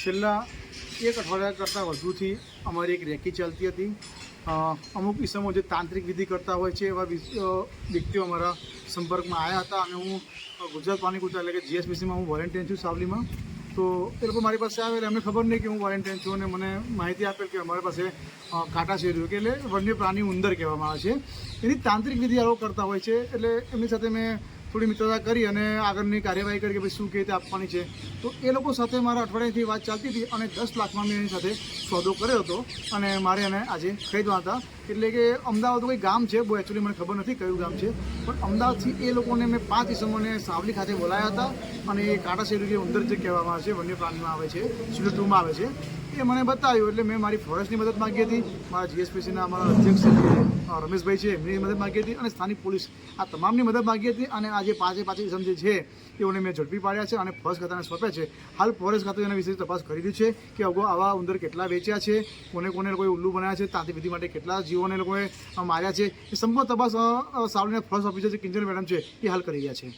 છેલ્લા એક અઠવાડિયા કરતાં વધુથી અમારી એક રેકી ચાલતી હતી. અમુક ઇસમો જે તાંત્રિક વિધિ કરતા હોય છે એવા વ્યક્તિઓ અમારા સંપર્કમાં આવ્યા હતા અને હું ગુજરાત પાણી ગુજરાત એટલે કે જીએસબીસીમાં હું વોલેન્ટિયર છું સાવલીમાં. તો એ લોકો મારી પાસે આવે એટલે એમને ખબર નહીં કે હું વોલેન્ટિયર છું અને મને માહિતી આપેલ કે અમારી પાસે કાંટા શેર્યું કે એટલે વન્ય પ્રાણી ઉંદર કહેવામાં આવે છે. એની તાંત્રિક વિધિ આ લોકો કરતા હોય છે એટલે એમની સાથે મેં થોડી મિત્રતા કરી અને આગળની કાર્યવાહી કરી કે ભાઈ શું કે આપવાની છે. તો એ લોકો સાથે મારા અઠવાડિયાથી વાત ચાલતી હતી અને દસ લાખમાં મેં એની સાથે સોદો કર્યો હતો અને મારે એને આજે ખરીદવા હતા. એટલે કે અમદાવાદ કોઈ ગામ છે બહુ એકચ્યુઅલી મને ખબર નથી કયું ગામ છે. પણ અમદાવાદથી એ લોકોને મેં પાંચ ઇસમોને સાવલી ખાતે બોલાયા હતા અને એ કાંટા શેરી જે ઉંદર જે કહેવામાં આવે છે, વન્ય પ્રાણીમાં આવે છે સિલો ટુમાં આવે છે. એ મને બતાવ્યું એટલે મેં મારી ફોરેસ્ટની મદદ માગી હતી. મારા જીએસપીસીના અમારા અધ્યક્ષ રમેશભાઈ છે, એમની મદદ માગી હતી અને સ્થાનિક પોલીસ આ તમામની મદદ માગી હતી અને આજે પાંચે પાંચે ઇસમ જે છે તેઓને મેં ઝડપી પાડ્યા છે અને ફોરેસ્ટ ખાતાને સોંપ્યા છે. હાલ ફોરેસ્ટ ખાતું એના વિશે તપાસ કરી રહ્યું છે કે અગાઉ આવા ઉંદર કેટલા વેચ્યા છે, કોને કોને લોકોએ ઉલ્લુ બનાવ્યા છે તાંત્રિક વિધિ માટે કેટલા જીવોને લોકોએ માર્યા છે, એ સંપૂર્ણ તપાસ સાવલીના ફર્સ્ટ ઓફિસર જે કિંજલ મેડમ છે, એ હાલ કરી રહ્યા છે.